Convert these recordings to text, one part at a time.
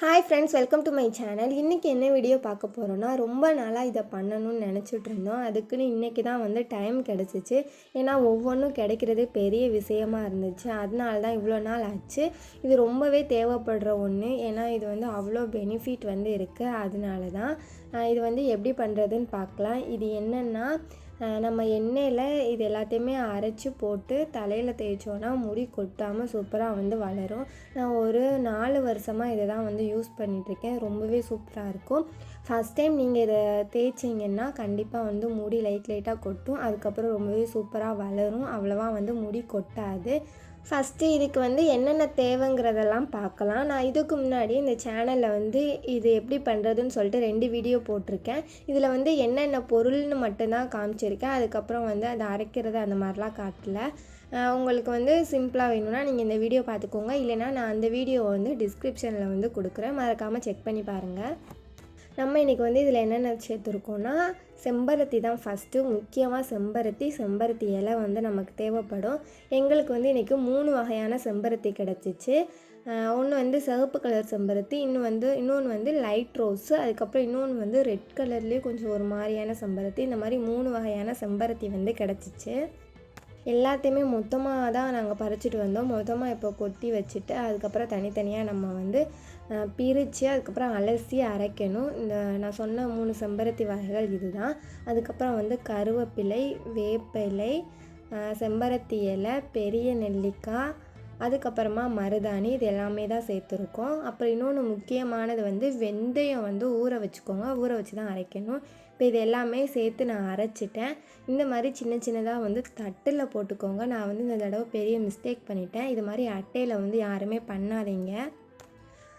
Hi friends welcome to my channel இன்றைக்கி என்ன video பார்க்க போகிறோன்னா ரொம்ப நாளாக இதை பண்ணணும்னு நினச்சிட்டு இருந்தோம். அதுக்குன்னு இன்றைக்கி தான் வந்து டைம் கிடச்சிச்சு. ஏன்னா ஒவ்வொன்றும் கிடைக்கிறதே பெரிய விஷயமா இருந்துச்சு. அதனால தான் இவ்வளோ நாள் ஆச்சு. இது ரொம்பவே தேவைப்படுற ஒன்று ஏன்னா இது வந்து அவ்வளோ பெனிஃபிட் வந்து இருக்குது அதனால தான் இது வந்து எப்படி பண்ணுறதுன்னு பார்க்கலாம். இது என்னென்னா நம்ம எண்ணெயில் இது எல்லாத்தையுமே அரைச்சி போட்டு தலையில் தேய்ச்சோன்னா முடி கொட்டாமல் சூப்பராக வந்து வளரும். நான் ஒரு நாலு வருஷமாக இதை தான் வந்து யூஸ் பண்ணிகிட்ருக்கேன் ரொம்பவே சூப்பராக இருக்கும். ஃபஸ்ட் டைம் நீங்கள் இதை தேய்ச்சிங்கன்னா கண்டிப்பாக வந்து முடி லைட் லைட்டாக கொட்டும். அதுக்கப்புறம் ரொம்பவே சூப்பராக வளரும். அவ்வளோவா வந்து முடி கொட்டாது. ஃபஸ்ட்டு இதுக்கு வந்து என்னென்ன தேவைங்கிறதெல்லாம் பார்க்கலாம். நான் இதுக்கு முன்னாடி இந்த சேனலில் வந்து இது எப்படி பண்ணுறதுன்னு சொல்லிட்டு ரெண்டு வீடியோ போட்டிருக்கேன். இதில் வந்து என்னென்ன பொருள்னு மட்டும்தான் காமிச்சிருக்கேன். அதுக்கப்புறம் வந்து அதை அரைக்கிறது அந்த மாதிரிலாம் காட்டல. உங்களுக்கு வந்து சிம்பிளாக வேணும்னா நீங்கள் இந்த வீடியோ பார்த்துக்கோங்க. இல்லைனா நான் அந்த வீடியோ வந்து டிஸ்கிரிப்ஷனில் வந்து கொடுக்குறேன். மறக்காமல் செக் பண்ணி பாருங்கள் நம்ம இன்றைக்கி வந்து இதில் என்னென்ன சேர்த்துருக்கோன்னா செம்பருத்தி தான் ஃபஸ்ட்டு முக்கியமாக செம்பருத்தி செம்பருத்தி இலை வந்து நமக்கு தேவைப்படும். எங்களுக்கு வந்து இன்றைக்கி மூணு வகையான செம்பருத்தி கிடச்சிச்சு. ஒன்று வந்து சிவப்பு கலர் செம்பருத்தி இன்னும் வந்து இன்னொன்று வந்து லைட் ரோஸு அதுக்கப்புறம் இன்னொன்று வந்து ரெட் கலர்லேயே கொஞ்சம் ஒரு மாதிரியான செம்பருத்தி இந்த மாதிரி மூணு வகையான செம்பருத்தி வந்து கிடச்சிச்சு. எல்லாத்தையுமே மொத்தமாக தான் நாங்கள் பறிச்சுட்டு வந்தோம். மொத்தமாக இப்போ கொட்டி வச்சுட்டு அதுக்கப்புறம் தனித்தனியாக நம்ம வந்து பிரித்து அதுக்கப்புறம் அலசி அரைக்கணும். இந்த நான் சொன்ன மூணு செம்பருத்தி வகைகள் இதுதான். அதுக்கப்புறம் வந்து கருவேப்பிலை வேப்பிலை செம்பருத்தி இலை பெரிய நெல்லிக்காய் அதுக்கப்புறமா மருதாணி இது எல்லாமே தான் சேர்த்துருக்கோம். அப்புறம் இன்னொன்று முக்கியமானது வந்து வெந்தயம் வந்து ஊற வச்சுக்கோங்க. ஊற வச்சு தான் அரைக்கணும். இப்போ இது எல்லாமே சேர்த்து நான் அரைச்சிட்டேன். இந்த மாதிரி சின்ன சின்னதாக வந்து தட்டில் போட்டுக்கோங்க. நான் வந்து இந்த தடவை பெரிய மிஸ்டேக் பண்ணிட்டேன். இது மாதிரி அட்டையில் வந்து யாருமே பண்ணாதீங்க.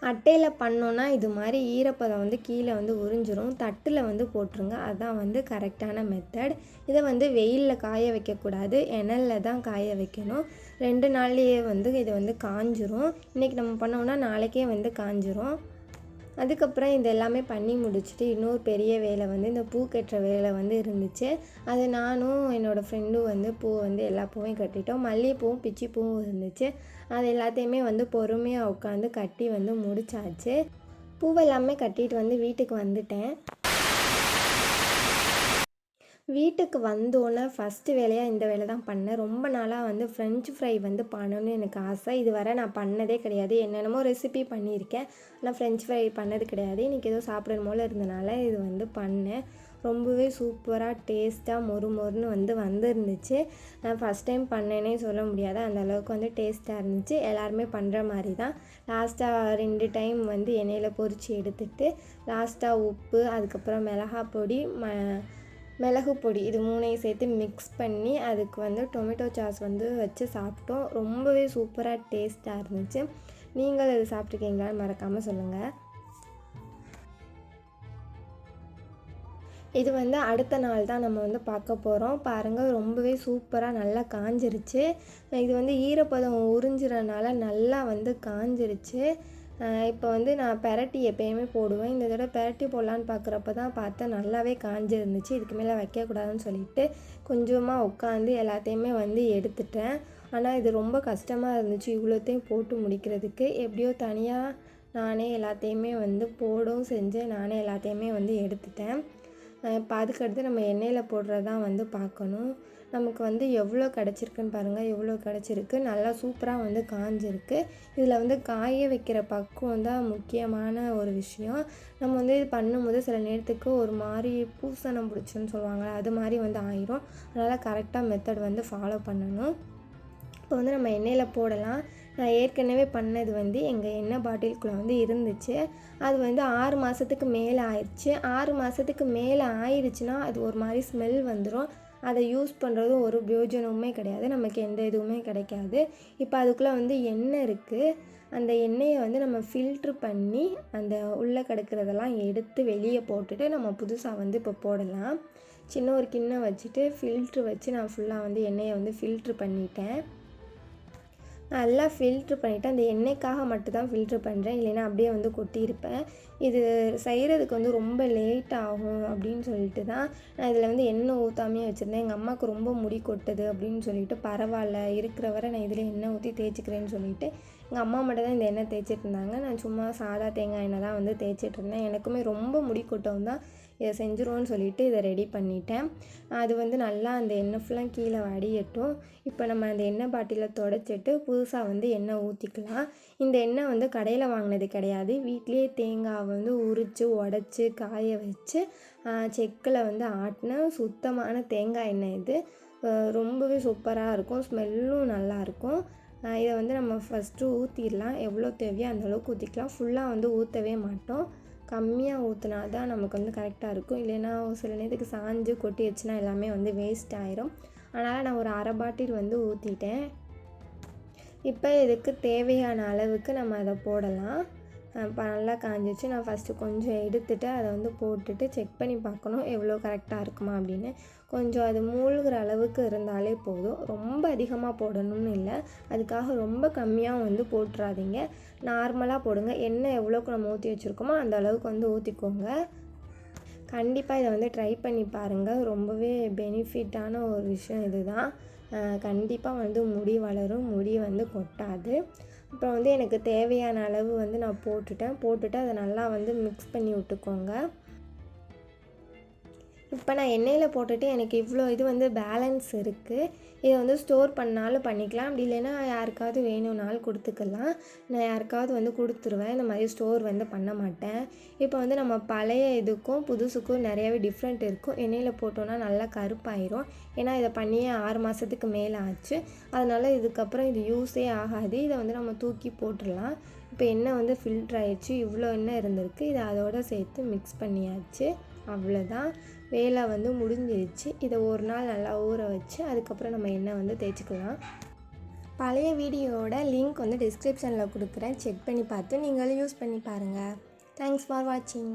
அட்டையில் பண்ணோன்னா இது மாதிரி ஈரப்பதம் வந்து கீழே வந்து உறிஞ்சிரும். தட்டில் வந்து போட்டுருங்க. அதுதான் வந்து கரெக்டான மெத்தட் இதை வந்து வெயிலில் காய வைக்கக்கூடாது. இணலில் தான் காய வைக்கணும். ரெண்டு நாள்லேயே வந்து இது வந்து காஞ்சிரும். இன்றைக்கி நம்ம பண்ணோம்னா நாளைக்கே வந்து காஞ்சிரும். அதுக்கப்புறம் இது எல்லாமே பண்ணி முடிச்சுட்டு இன்னொரு பெரிய வேலை வந்து இந்த பூ கட்டுற வேலை வந்து இருந்துச்சு. அது நானும் என்னோடய ஃப்ரெண்டும் வந்து பூ வந்து எல்லா பூவையும் கட்டிட்டோம். மல்லிகைப்பூவும் பிச்சி பூவும் இருந்துச்சு. அது எல்லாத்தையுமே வந்து பொறுமையாக உட்காந்து கட்டி வந்து முடிச்சாச்சு. பூவெல்லாமே கட்டிட்டு வந்து வீட்டுக்கு வந்துட்டேன். வீட்டுக்கு வந்தோன்னே ஃபஸ்ட்டு வேலையாக இந்த வேலை தான் பண்ணேன். ரொம்ப நாளாக வந்து ஃப்ரெஞ்ச் ஃப்ரை வந்து பண்ணணும்னு எனக்கு ஆசை. இதுவரை நான் பண்ணதே கிடையாது. என்னென்னமோ ரெசிபி பண்ணியிருக்கேன். ஆனால் ஃப்ரெஞ்ச் ஃப்ரை பண்ணது கிடையாது. இன்றைக்கி ஏதோ சாப்பிடணும் போல் இருந்தனால இது வந்து பண்ணேன். ரொம்பவே சூப்பராக டேஸ்ட்டாக மொறு மொறுன்னு வந்து வந்துருந்துச்சு. நான் ஃபஸ்ட் டைம் பண்ணேனே சொல்ல முடியாது. அந்த அளவுக்கு வந்து டேஸ்ட்டாக இருந்துச்சு. எல்லாருமே பண்ணுற மாதிரி தான். லாஸ்ட்டாக ரெண்டு டைம் வந்து எண்ணெயில் பொரித்து எடுத்துட்டு லாஸ்ட்டாக உப்பு அதுக்கப்புறம் மிளகாய் பொடி ம மிளகு பொடி இது மூணையும் சேர்த்து மிக்ஸ் பண்ணி அதுக்கு வந்து டொமேட்டோ சாஸ் வந்து வச்சு சாப்பிட்டோம். ரொம்பவே சூப்பராக டேஸ்ட்டாக இருந்துச்சு. நீங்கள் இது சாப்பிட்ருக்கீங்களான்னு மறக்காமல் சொல்லுங்கள் இது வந்து அடுத்த நாள் தான் நம்ம வந்து பார்க்க போகிறோம் பாருங்கள் ரொம்பவே சூப்பராக நல்லா காஞ்சிருச்சு. இது வந்து ஈரப்பதம் உறிஞ்சிறனால நல்லா வந்து காஞ்சிருச்சு. இப்போ வந்து நான் பெரட்டி எப்பயுமே போடுவேன். இந்த தடவை பெரட்டி போடலான்னு பார்க்குறப்ப தான் பார்த்தேன். நல்லாவே காஞ்சிருந்துச்சு. இதுக்கு மேலே வைக்கக்கூடாதுன்னு சொல்லிட்டு கொஞ்சமாக உட்காந்து எல்லாத்தையுமே வந்து எடுத்துட்டேன். ஆனால் இது ரொம்ப கஷ்டமாக இருந்துச்சு இவ்வளோத்தையும் போட்டு முடிக்கிறதுக்கு. எப்படியோ தனியாக நானே எல்லாத்தையுமே வந்து போடவும் செஞ்சேன். நானே எல்லாத்தையுமே வந்து எடுத்துட்டேன். இப்போ அதுக்கடுத்து நம்ம எண்ணெயில் போடுறதான் வந்து பார்க்கணும். நமக்கு வந்து எவ்வளோ கிடச்சிருக்குன்னு பாருங்கள் எவ்வளோ கிடச்சிருக்கு. நல்லா சூப்பராக வந்து காஞ்சிருக்கு. இதில் வந்து காய வைக்கிற பக்குவம் தான் முக்கியமான ஒரு விஷயம். நம்ம வந்து இது பண்ணும்போது சில நேரத்துக்கு ஒரு மாதிரி பூசணம் பிடிச்சுன்னு சொல்லுவாங்க அது மாதிரி வந்து ஆயிரும். அதனால் கரெக்டாக மெத்தட் வந்து ஃபாலோ பண்ணணும். இப்போ வந்து நம்ம எண்ணெயில் போடலாம். நான் ஏற்கனவே பண்ணது வந்து எங்கள் எண்ணெய் பாட்டிலுக்குள்ளே வந்து இருந்துச்சு. அது வந்து ஆறு மாதத்துக்கு மேலே ஆயிடுச்சு ஆறு மாதத்துக்கு மேலே ஆயிடுச்சுன்னா அது ஒரு மாதிரி ஸ்மெல் வந்துடும் அதை யூஸ் பண்ணுறது ஒரு பிரயோஜனமுமே கிடையாது. நமக்கு எந்த இதுவுமே கிடைக்காது. இப்போ அதுக்குள்ளே வந்து எண்ணெய் இருக்குது அந்த எண்ணெயை வந்து நம்ம ஃபில்ட்ரு பண்ணி அந்த உள்ளே கிடக்கிறதெல்லாம் எடுத்து வெளியே போட்டுட்டு நம்ம புதுசாக வந்து இப்போ போடலாம். சின்ன ஒரு கிண்ணம் வச்சுட்டு ஃபில்ட்ரு வச்சு நான் ஃபுல்லாக வந்து எண்ணெயை வந்து ஃபில்ட்ரு பண்ணிட்டேன். நல்லா ஃபில்ட்ரு பண்ணிவிட்டு அந்த எண்ணெய்க்காக மட்டும்தான் ஃபில்ட்ரு பண்ணுறேன் இல்லைன்னா அப்படியே வந்து கொட்டியிருப்பேன். இது செய்கிறதுக்கு வந்து ரொம்ப லேட் ஆகும் அப்படின்னு சொல்லிட்டு தான் நான் இதில் வந்து எண்ணெய் ஊற்றாமே வச்சுருந்தேன். எங்கள் அம்மாவுக்கு ரொம்ப முடி கொட்டுது அப்படின்னு சொல்லிட்டு பரவாயில்ல இருக்கிற வரை நான் இதில் எண்ணெய் ஊற்றி தேய்ச்சிக்கிறேன்னு சொல்லிட்டு எங்கள் அம்மா மட்டும் தான் இந்த எண்ணெய் தேய்ச்சிட்டு இருந்தாங்க. நான் சும்மா சாதா தேங்காய் எண்ணெய் தான் வந்து தேய்ச்சிட்டு இருந்தேன். எனக்குமே ரொம்ப முடி கொட்டவும் தான் இதை செஞ்சுருவோன்னு சொல்லிட்டு இதை ரெடி பண்ணிட்டேன். அது வந்து நல்லா அந்த எண்ணெய் ஃபுல்லாக கீழே வடியட்டும். இப்போ நம்ம அந்த எண்ணெய் பாட்டிலை தொடச்சிட்டு புதுசாக வந்து எண்ணெய் ஊற்றிக்கலாம் இந்த எண்ணெய் வந்து கடையில் வாங்கினது கிடையாது. வீட்லேயே தேங்காய் வந்து உரித்து உடச்சி காய வச்சு செக்கில் வந்து ஆட்டின சுத்தமான தேங்காய் எண்ணெய் இது. ரொம்பவே சூப்பராக இருக்கும். ஸ்மெல்லும் நல்லாயிருக்கும் இதை வந்து நம்ம ஃபஸ்ட்டு ஊற்றிடலாம் எவ்வளோ தேவையோ அந்த அளவுக்கு ஊற்றிக்கலாம் ஃபுல்லாக வந்து ஊற்றவே மாட்டோம். கம்மியாக ஊற்றினா தான் நமக்கு வந்து கரெக்டாக இருக்கும். இல்லைன்னா ஒரு சில நேரத்துக்கு சாஞ்சு கொட்டிடுச்சுன்னா எல்லாமே வந்து வேஸ்ட் ஆயிரும். அதனால் நான் ஒரு அரை பாட்டில் வந்து ஊற்றிட்டேன் இப்போ இதுக்கு தேவையான அளவுக்கு நம்ம அதை போடலாம். நல்லா காஞ்சிச்சு. நான் ஃபஸ்ட்டு கொஞ்சம் எடுத்துகிட்டு அதை வந்து போட்டுட்டு செக் பண்ணி பார்க்கணும் எவ்வளோ கரெக்டாக இருக்குமா அப்படின்னு. கொஞ்சம் அது மூழ்கிற அளவுக்கு இருந்தாலே போதும். ரொம்ப அதிகமாக போடணும்னு இல்லை. அதுக்காக ரொம்ப கம்மியாக வந்து போட்டுறாதீங்க. நார்மலாக போடுங்க. எண்ணெய் எவ்வளோக்கு நம்ம ஊற்றி வச்சுருக்கோமோ அந்த அளவுக்கு வந்து ஊற்றிக்கோங்க கண்டிப்பாக இதை வந்து ட்ரை பண்ணி பாருங்கள் ரொம்பவே பெனிஃபிட்டான ஒரு விஷயம் இதுதான். கண்டிப்பாக வந்து முடி வளரும். முடி வந்து கொட்டாது. அப்புறம் வந்து எனக்கு தேவையான அளவு வந்து நான் போட்டுட்டேன். போட்டுட்டு அதை நல்லா வந்து மிக்ஸ் பண்ணி விட்டுக்கோங்க. இப்போ நான் எண்ணெயில் போட்டுட்டு எனக்கு இவ்வளோ இது வந்து பேலன்ஸ் இருக்குது இதை வந்து ஸ்டோர் பண்ணாலும் பண்ணிக்கலாம். அப்படி இல்லைன்னா யாருக்காவது வேணும்னாலும் கொடுத்துக்கலாம். நான் யாருக்காவது வந்து கொடுத்துருவேன். இந்த மாதிரி ஸ்டோர் வந்து பண்ண மாட்டேன். இப்போ வந்து நம்ம பழைய இதுக்கும் புதுசுக்கும் நிறையவே டிஃப்ரெண்ட் இருக்கும். எண்ணெயில் போட்டோன்னா நல்லா கருப்பாயிரும். ஏன்னா இதை பண்ணியே ஆறு மாதத்துக்கு மேலே ஆச்சு அதனால் இதுக்கப்புறம் இது யூஸே ஆகாது. இதை வந்து நம்ம தூக்கி போட்டுடலாம். இப்போ எண்ணெய் வந்து ஃபில்ட்ரு ஆயிடுச்சு. இவ்வளோ எண்ணெய் இருந்திருக்கு. இதை அதோட சேர்த்து மிக்ஸ் பண்ணியாச்சு. அவ்வளோதான். வேலை வந்து முடிஞ்சிருச்சு. இதை ஒரு நாள் நல்லா ஊற வச்சு அதுக்கப்புறம் நம்ம எண்ணெய் வந்து தேய்ச்சிக்கலாம். பழைய வீடியோவோட லிங்க் வந்து டிஸ்கிரிப்ஷனில் கொடுக்குறேன். செக் பண்ணி பார்த்து நீங்களும் யூஸ் பண்ணி பாருங்கள் தேங்க்ஸ் ஃபார் வாட்சிங்